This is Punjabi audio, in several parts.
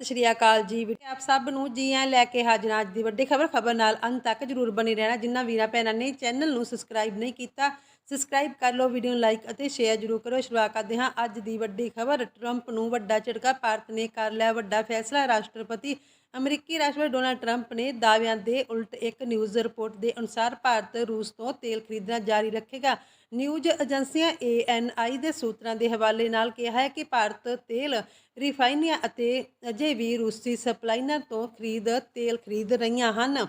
ਸਤਿ ਸ਼੍ਰੀ ਅਕਾਲ ਜੀ ਵੀਡੀਓ ਆਪ ਸਭ ਨੂੰ ਜੀ ਆਇਆਂ ਲੈ ਕੇ ਹਾਜ਼ਰ ਅੱਜ ਦੀ ਵੱਡੀ ਖਬਰ ਖਬਰ ਨਾਲ ਅੰਤ ਤੱਕ ਜਰੂਰ ਬਣੀ ਰਹਿਣਾ। ਜਿਨ੍ਹਾਂ ਵੀਰਾਂ, ਭੈਣਾਂ ਨੇ ਚੈਨਲ ਨੂੰ ਸਬਸਕ੍ਰਾਈਬ ਨਹੀਂ ਕੀਤਾ ਸਬਸਕ੍ਰਾਈਬ ਕਰ ਲਓ ਵੀਡੀਓ ਨੂੰ ਲਾਈਕ ਅਤੇ ਸ਼ੇਅਰ ਜਰੂਰ ਕਰੋ। ਸ਼ੁਰੂਆਤ ਕਰਦੇ ਹਾਂ ਅੱਜ ਦੀ ਵੱਡੀ ਖਬਰ। ਟਰੰਪ ਨੂੰ ਵੱਡਾ ਝਟਕਾ, ਭਾਰਤ ਨੇ ਕਰ ਲਿਆ ਵੱਡਾ ਫੈਸਲਾ। ਰਾਸ਼ਟਰਪਤੀ ਅਮਰੀਕੀ ਰਾਸ਼ਟਰਪਤੀ ਡੋਨਾਲਡ ਟਰੰਪ ਨੇ ਦਾਅਵਿਆਂ ਦੇ ਉਲਟ ਇੱਕ ਨਿਊਜ਼ ਰਿਪੋਰਟ ਦੇ ਅਨੁਸਾਰ ਭਾਰਤ ਰੂਸ ਤੋਂ ਤੇਲ ਖਰੀਦਣਾ ਜਾਰੀ ਰੱਖੇਗਾ। ਨਿਊਜ਼ ਏਜੰਸੀਆਂ ANI ਦੇ ਸੂਤਰਾਂ ਦੇ ਹਵਾਲੇ ਨਾਲ ਕਿਹਾ ਹੈ ਕਿ ਭਾਰਤ ਤੇਲ ਰਿਫਾਈਨਰੀਆਂ ਅਤੇ ਅਜੇ ਵੀ ਰੂਸੀ ਸਪਲਾਈਨਰ ਤੋਂ ਖਰੀਦ, ਤੇਲ ਖਰੀਦ ਰਹੀਆਂ ਹਨ।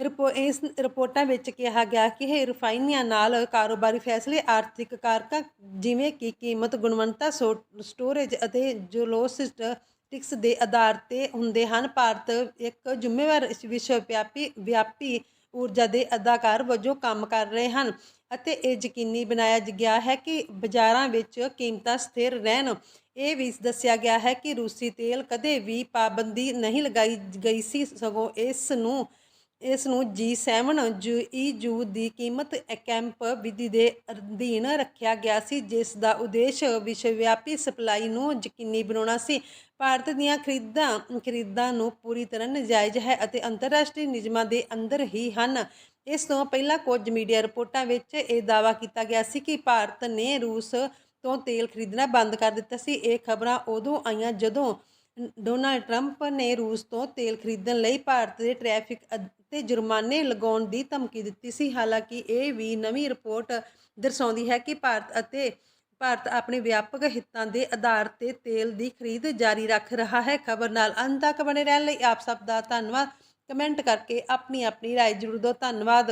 ਰਿਪੋ, ਇਸ ਰਿਪੋਰਟਾਂ ਵਿੱਚ ਕਿਹਾ ਗਿਆ ਕਿ ਇਹ ਰਿਫਾਈਨਰੀਆਂ ਨਾਲ ਕਾਰੋਬਾਰੀ ਫੈਸਲੇ, ਆਰਥਿਕ ਕਾਰਕਾਂ ਜਿਵੇਂ ਕਿ ਕੀਮਤ, ਗੁਣਵੱਤਾ, ਸੋ- ਸਟੋਰੇਜ ਅਤੇ ਜੋਲੋਸਿਸਟਿਕਸ ਦੇ ਆਧਾਰ ਤੇ ਹੁੰਦੇ ਹਨ। ਭਾਰਤ ਇੱਕ ਜ਼ਿੰਮੇਵਾਰ ਵਿਸ਼ਵ ਵਿਆਪੀ ਵਿਆਪੀ ਊਰਜਾ ਦੇ ਅਦਾਕਾਰ ਵਜੋਂ ਕੰਮ ਕਰ ਰਹੇ ਹਨ ਅਤੇ ਇਹ ਯਕੀਨੀ ਬਣਾਇਆ ਗਿਆ ਹੈ ਕਿ ਬਾਜ਼ਾਰਾਂ ਵਿੱਚ ਕੀਮਤਾਂ ਸਥਿਰ ਰਹਿਣ। ਇਹ ਵੀ ਦੱਸਿਆ ਗਿਆ ਹੈ ਕਿ ਰੂਸੀ ਤੇਲ ਕਦੇ ਵੀ ਪਾਬੰਦੀ ਨਹੀਂ ਲਗਾਈ ਗਈ ਸੀ। ਸਗੋਂ ਇਸ ਨੂੰ ਇਸ ਨੂੰ G7 EU ਦੀ ਕੀਮਤ ਕੈਂਪ ਵਿਧੀ ਦੇ ਅਧੀਨ ਰੱਖਿਆ ਗਿਆ ਸੀ, ਜਿਸ ਦਾ ਉਦੇਸ਼ ਵਿਸ਼ਵਵਿਆਪੀ ਸਪਲਾਈ ਨੂੰ ਯਕੀਨੀ ਬਣਾਉਣਾ ਸੀ। ਭਾਰਤ ਦੀਆਂ ਖਰੀਦਾਂ ਖਰੀਦਾਂ ਨੂੰ ਪੂਰੀ ਤਰ੍ਹਾਂ ਨਜਾਇਜ਼ ਹੈ ਅਤੇ ਅੰਤਰਰਾਸ਼ਟਰੀ ਨਿਯਮਾਂ ਦੇ ਅੰਦਰ ਹੀ ਹਨ। ਇਸ ਤੋਂ ਪਹਿਲਾਂ ਕੁਝ ਮੀਡੀਆ ਰਿਪੋਰਟਾਂ ਵਿੱਚ ਇਹ ਦਾਅਵਾ ਕੀਤਾ ਗਿਆ ਸੀ ਕਿ ਭਾਰਤ ਨੇ ਰੂਸ ਤੋਂ ਤੇਲ ਖਰੀਦਣਾ ਬੰਦ ਕਰ ਦਿੱਤਾ ਸੀ। ਇਹ ਖਬਰਾਂ ਉਦੋਂ ਆਈਆਂ ਜਦੋਂ ਡੋਨਾਲਡ ਟਰੰਪ ਨੇ ਰੂਸ ਤੋਂ ਤੇਲ ਖਰੀਦਣ ਲਈ ਭਾਰਤ ਦੇ ਟ੍ਰੈਫਿਕ ਅਤੇ ਜੁਰਮਾਨੇ ਲਗਾਉਣ ਦੀ ਧਮਕੀ ਦਿੱਤੀ ਸੀ ਹਾਲਾਂਕਿ ਇਹ ਵੀ ਨਵੀਂ ਰਿਪੋਰਟ ਦਰਸਾਉਂਦੀ ਹੈ ਕਿ ਭਾਰਤ ਅਤੇ ਭਾਰਤ ਆਪਣੇ ਵਿਆਪਕ ਹਿੱਤਾਂ ਦੇ ਆਧਾਰ ਤੇ ਤੇਲ ਦੀ ਖਰੀਦ ਜਾਰੀ ਰੱਖ ਰਿਹਾ ਹੈ ਖਬਰ ਨਾਲ ਅੰਤ ਤੱਕ ਬਣੇ ਰਹਿਣ ਲਈ ਆਪ ਸਭ ਦਾ ਧੰਨਵਾਦ ਕਮੈਂਟ ਕਰਕੇ ਆਪਣੀ ਆਪਣੀ رائے ਜ਼ਰੂਰ ਦਿਓ ਧੰਨਵਾਦ